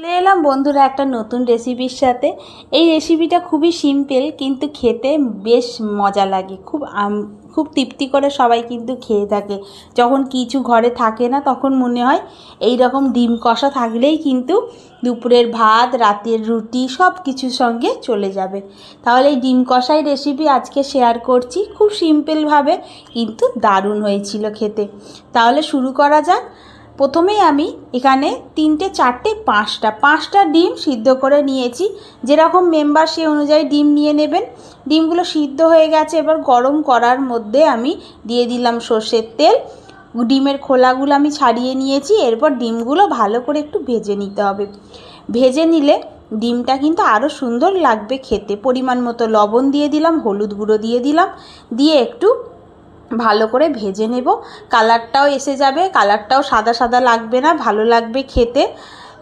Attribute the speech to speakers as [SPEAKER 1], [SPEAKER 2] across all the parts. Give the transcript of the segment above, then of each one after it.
[SPEAKER 1] চলে এলাম বন্ধুরা একটা নতুন রেসিপির সাথে। এই রেসিপিটা খুবই সিম্পল কিন্তু খেতে বেশ মজা লাগে। খুব খুব তৃপ্তি করে সবাই কিন্তু খেয়ে থাকে। যখন কিছু ঘরে থাকে না, তখন মনে হয় এই রকম ডিম কষা থাকলেই কিন্তু দুপুরের ভাত, রাতের রুটি সব কিছুর সঙ্গে চলে যাবে। তাহলে এই ডিম কষাই রেসিপি আজকে শেয়ার করছি। খুব সিম্পলভাবে কিন্তু দারুণ হয়েছিল খেতে। তাহলে শুরু করা যাক। প্রথমেই আমি এখানে তিনটে, চারটে, পাঁচটা পাঁচটা ডিম সিদ্ধ করে নিয়েছি। যেরকম মেম্বার সে অনুযায়ী ডিম নিয়ে নেবেন। ডিমগুলো সিদ্ধ হয়ে গেছে, এবার গরম করার মধ্যে আমি দিয়ে দিলাম সর্ষের তেল। ডিমের খোলাগুলো আমি ছাড়িয়ে নিয়েছি, এরপর ডিমগুলো ভালো করে একটু ভেজে নিতে হবে। ভেজে নিলে ডিমটা কিন্তু আরও সুন্দর লাগবে খেতে। পরিমাণ মতো লবণ দিয়ে দিলাম, হলুদ গুঁড়ো দিয়ে দিলাম। দিয়ে একটু ভালো করে ভেজে নেব। কালারটাও এসে যাবে, কালারটাও সাদা সাদা লাগবে না, ভালো লাগবে খেতে।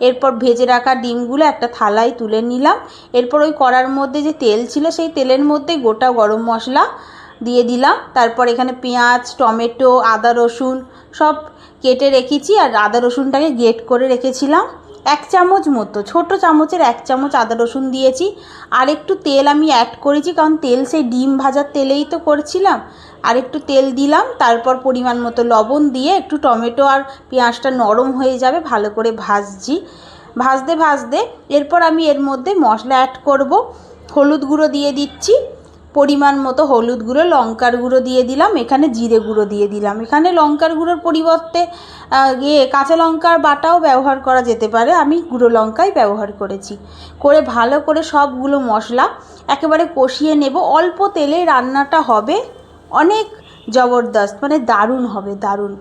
[SPEAKER 1] এরপর ভেজে রাখা ডিমগুলো একটা থালায় তুলে নিলাম। এরপর ওই কড়ার মধ্যে যে তেল ছিল, সেই তেলের মধ্যে গোটা গরম মশলা দিয়ে দিলাম। তারপর এখানে পেঁয়াজ, টমেটো, আদা রসুন সব কেটে রেখেছি আর আদা রসুনটাকে গ্রেট করে রেখেছিলাম। এক চামচ মতো, ছোট চামচের এক চামচ আদা রসুন দিয়েছি। আর একটু তেল আমি অ্যাড করেছি, কারণ তেল সেই ডিম ভাজার তেলেই তো করছিলাম। আর একটু তেল দিলাম, তারপর পরিমাণ মতো লবণ দিয়ে একটু টমেটো আর পেঁয়াজটা নরম হয়ে যাবে, ভালো করে ভাজছি। ভাজতে ভাজতে এরপর আমি এর মধ্যে মশলা অ্যাড করব। হলুদ গুঁড়ো দিয়ে দিচ্ছি। পরিমাণ মতো হলুদ গুঁড়ো, লঙ্কার গুঁড়ো দিয়ে দিলাম, এখানে জিরে গুঁড়ো দিয়ে দিলাম। এখানে লঙ্কার গুঁড়োর পরিবর্তে ইয়ে কাঁচা লঙ্কার বাটাও ব্যবহার করা যেতে পারে, আমি গুঁড়ো লঙ্কাই ব্যবহার করেছি। করে ভালো করে সবগুলো মশলা একেবারে কষিয়ে নেব। অল্প তেলে রান্নাটা হবে, অনেক জবরদস্ত মানে দারুণ হবে, দারুণ।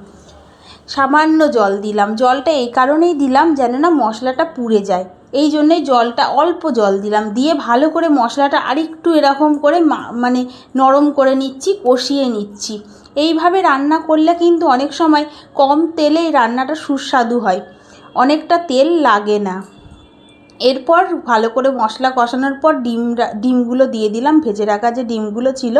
[SPEAKER 1] সামান্য জল দিলাম। জলটা এই কারণেই দিলাম যেন না মশলাটা পুড়ে যায়। এই জন্যেই জলটা অল্প জল দিলাম। দিয়ে ভালো করে মশলাটা আরেকটু এরকম করে মানে নরম করে নিচ্ছি, কষিয়ে নিচ্ছি। এইভাবে রান্না করলে কিন্তু অনেক সময় কম তেলেই রান্নাটা সুস্বাদু হয়। অনেকটা তেল লাগে না। এরপর ভালো করে মশলা কষানোর পর ডিম ডিমগুলো দিয়ে দিলাম, ভেজে রাখা যে ডিমগুলো ছিল,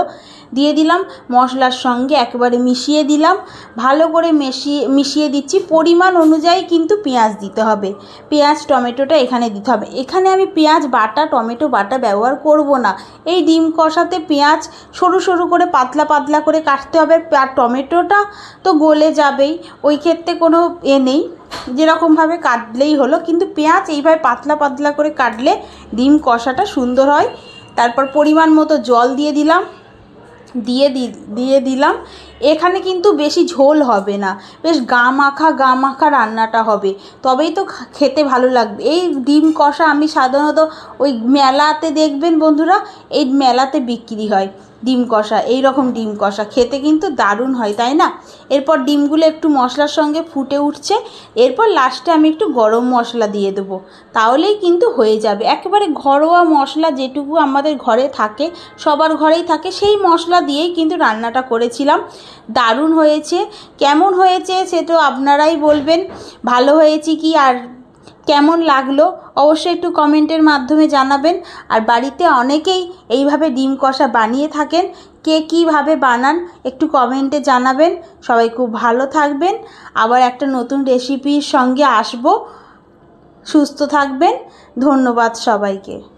[SPEAKER 1] দিয়ে দিলাম মশলার সঙ্গে একেবারে মিশিয়ে দিলাম। ভালো করে মিশিয়ে মিশিয়ে দিচ্ছি, পরিমাণ অনুযায়ী কিন্তু পেঁয়াজ দিতে হবে। পেঁয়াজ, টমেটোটা এখানে দিতে হবে। এখানে আমি পেঁয়াজ, বাটা, টমেটো, বাটা ব্যবহার করব না। এই ডিম কষাতে পেঁয়াজ সরু সরু করে পাতলা পাতলা করে কাটতে হবে, আর টমেটোটা তো গলে যাবেই। ওই ক্ষেত্রে কোনো এ নেই। যেরকমভাবে কাটলেই হলো, কিন্তু পেঁয়াজ এইভাবে পাতলা পাতলা করে কাটলে ডিম কষাটা সুন্দর হয়। তারপর পরিমাণ মতো জল দিয়ে দিলাম, দিয়ে দিয়ে দিলাম। এখানে কিন্তু বেশি ঝোল হবে না। বেশ গা মাখা গা মাখা রান্নাটা হবে। তবেই তো খেতে ভালো লাগবে। এই ডিম কষা আমি সাধারণত ওই মেলাতে দেখবেন বন্ধুরা, এই মেলাতে বিক্রি হয় ডিম কষা। এই রকম ডিম কষা। খেতে কিন্তু দারুণ হয়, তাই না? এরপর ডিমগুলো একটু মশলার সঙ্গে ফুটে উঠছে। এরপর লাস্টে আমি একটু গরম মশলা দিয়ে দেবো। তাহলেই কিন্তু হয়ে যাবে। একেবারে ঘরোয়া মশলা যেটুকু আমাদের ঘরে থাকে, সবার ঘরেই থাকে, সেই মশলা দিয়েই কিন্তু রান্নাটা করেছিলাম। দারুণ হয়েছে। কেমন হয়েছে সে তো আপনারাই বলবেন। ভালো হয়েছে কি আর কেমন লাগল অবশ্যই একটু কমেন্টের মাধ্যমে জানাবেন। আর বাড়িতে অনেকেই এইভাবে ডিম কষা বানিয়ে থাকেন। কে কীভাবে বানান একটু কমেন্টে জানাবেন। সবাই খুব ভালো থাকবেন। আবার একটা নতুন রেসিপির সঙ্গে আসব। সুস্থ থাকবেন। ধন্যবাদ সবাইকে।